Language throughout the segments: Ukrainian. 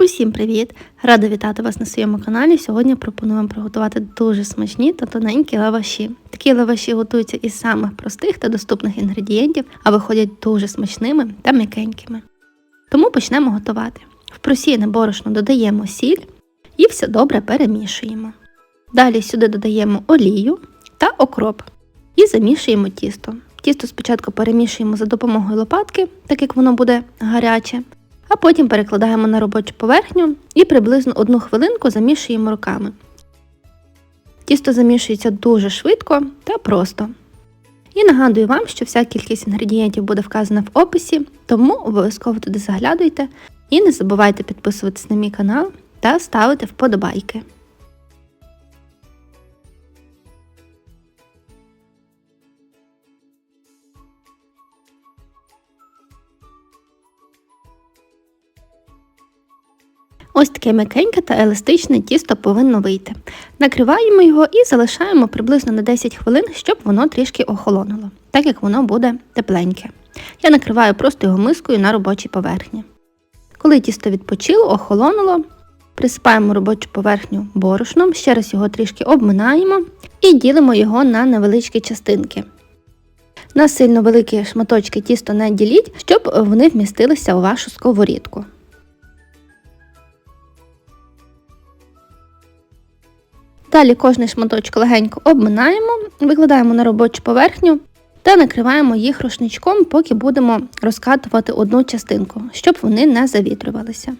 Усім привіт! Рада вітати вас на своєму каналі. Сьогодні пропоную вам приготувати дуже смачні та тоненькі лаваші. Такі лаваші готуються із самих простих та доступних інгредієнтів, а виходять дуже смачними та м'якенькими. Тому почнемо готувати. В просіяне борошно додаємо сіль і все добре перемішуємо. Далі сюди додаємо олію та окроп і замішуємо тісто. Тісто спочатку перемішуємо за допомогою лопатки, так як воно буде гаряче, а потім перекладаємо на робочу поверхню і приблизно одну хвилинку замішуємо руками. Тісто замішується дуже швидко та просто. І нагадую вам, що вся кількість інгредієнтів буде вказана в описі, тому обов'язково туди заглядуйте і не забувайте підписуватись на мій канал та ставити вподобайки. Ось таке м'якеньке та еластичне тісто повинно вийти. Накриваємо його і залишаємо приблизно на 10 хвилин, щоб воно трішки охолонуло, так як воно буде тепленьке. Я накриваю просто його мискою на робочій поверхні. Коли тісто відпочило, охолонуло, присипаємо робочу поверхню борошном, ще раз його трішки обминаємо і ділимо його на невеличкі частинки. На сильно великі шматочки тісто не діліть, щоб вони вмістилися у вашу сковорідку. Далі кожний шматочок легенько обминаємо, викладаємо на робочу поверхню та накриваємо їх рушничком, поки будемо розкатувати одну частинку, щоб вони не завітрювалися.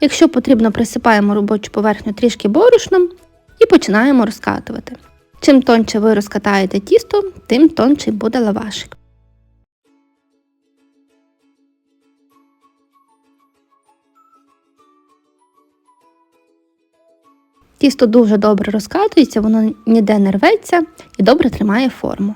Якщо потрібно, присипаємо робочу поверхню трішки борошном і починаємо розкатувати. Чим тонше ви розкатаєте тісто, тим тонший буде лавашик. Тісто дуже добре розкатується, воно ніде не рветься і добре тримає форму.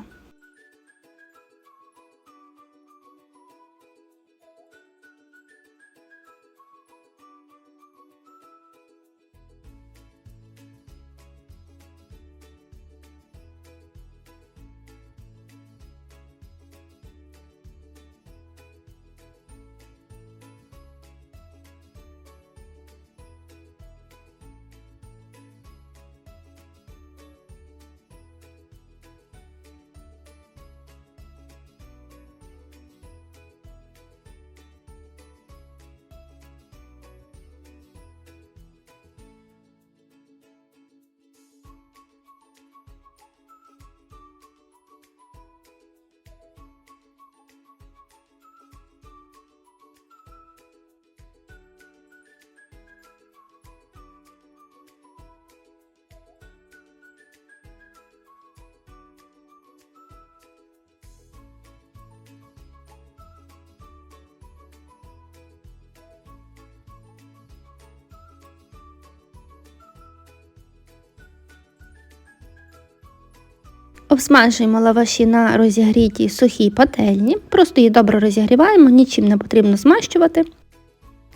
Обсмажуємо лаваші на розігрітій сухій пательні, просто її добре розігріваємо, нічим не потрібно змащувати.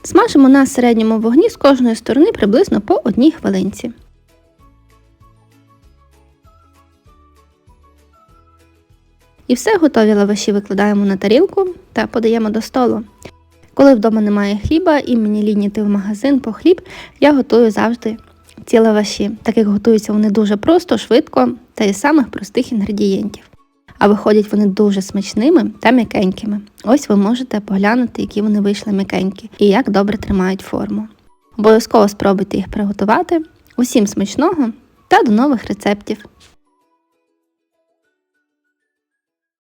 Смажимо на середньому вогні з кожної сторони приблизно по одній хвилинці. І все готові лаваші викладаємо на тарілку та подаємо до столу. Коли вдома немає хліба і мені лінь йти в магазин по хліб, я готую завжди ці лаваші, так як готуються вони дуже просто, швидко та із самих простих інгредієнтів. А виходять вони дуже смачними та м'якенькими. Ось ви можете поглянути, які вони вийшли м'якенькі і як добре тримають форму. Обов'язково спробуйте їх приготувати. Усім смачного та до нових рецептів!